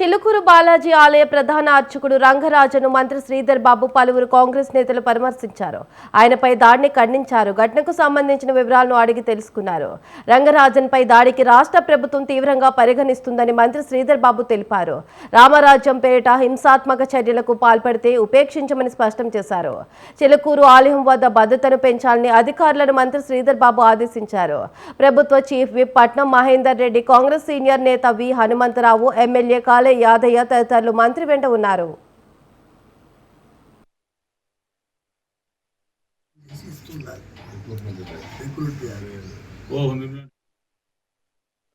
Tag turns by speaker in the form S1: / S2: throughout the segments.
S1: చిలుకూరు బాలాజీ ఆలయ ప్రధాన అర్చకుడు రంగరాజను మంత్రి శ్రీధర్ బాబు పలువురు కాంగ్రెస్ నేతలు పరామర్శించారు. ఆయనపై దాడిని ఖండించారు. ఘటనకు సంబంధించిన వివరాలను అడిగి తెలుసుకున్నారు. రంగరాజన్పై దాడికి రాష్ట్ర ప్రభుత్వం తీవ్రంగా పరిగణిస్తుందని మంత్రి శ్రీధర్ బాబు తెలిపారు. రామరాజ్యం పేరిట హింసాత్మక చర్యలకు పాల్పడితే ఉపేక్షించమని స్పష్టం చేశారు. చిలుకూరు ఆలయం వద్ద భద్రతను పెంచాలని అధికారులను మంత్రి శ్రీధర్ బాబు ఆదేశించారు. ప్రభుత్వ చీఫ్ విప్ పట్నం మహేందర్ రెడ్డి కాంగ్రెస్ సీనియర్ నేత వి హనుమంతరావు ఎమ్మెల్యే కాలే యాదయ్య తదితరులు మంత్రి వెంట ఉన్నారు.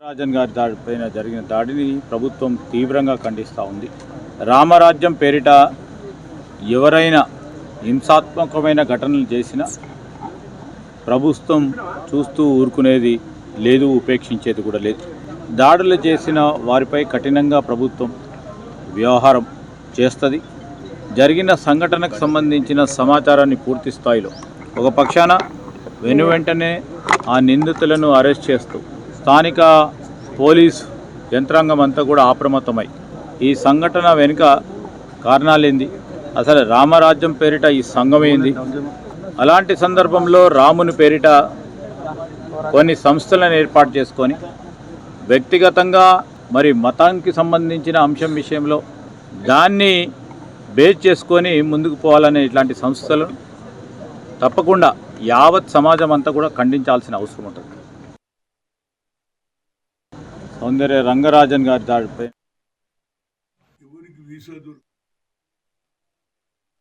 S2: రాజన్ గారి దాడి పైన జరిగిన దాడిని ప్రభుత్వం తీవ్రంగా ఖండిస్తూ ఉంది. రామరాజ్యం పేరిట ఎవరైనా హింసాత్మకమైన ఘటనలు చేసినా ప్రభుత్వం చూస్తూ ఊరుకునేది లేదు ఉపేక్షించేది కూడా లేదు. దాడులు చేసిన వారిపై కఠినంగా ప్రభుత్వం వ్యవహారం చేస్తుంది. జరిగిన సంఘటనకు సంబంధించిన సమాచారాన్ని పూర్తి స్థాయిలో ఒక పక్షాన వెను వెంటనే ఆ నిందితులను అరెస్ట్ చేస్తూ స్థానిక పోలీస్ యంత్రాంగం అంతా కూడా అప్రమత్తమై ఈ సంఘటన వెనుక కారణాలేంది? అసలు రామరాజ్యం పేరిట ఈ సంఘమైంది అలాంటి సందర్భంలో రాముని పేరిట కొన్ని సంస్థలను ఏర్పాటు చేసుకొని వ్యక్తిగతంగా మరి మతానికి సంబంధించిన అంశం విషయంలో దాన్ని బేస్ చేసుకొని ముందుకు పోవాలనే ఇట్లాంటి సంస్థలను తప్పకుండా యావత్ సమాజం అంతా కూడా ఖండించాల్సిన అవసరం ఉంటుంది. సౌందర్య రంగరాజన్ గారి దాడిపై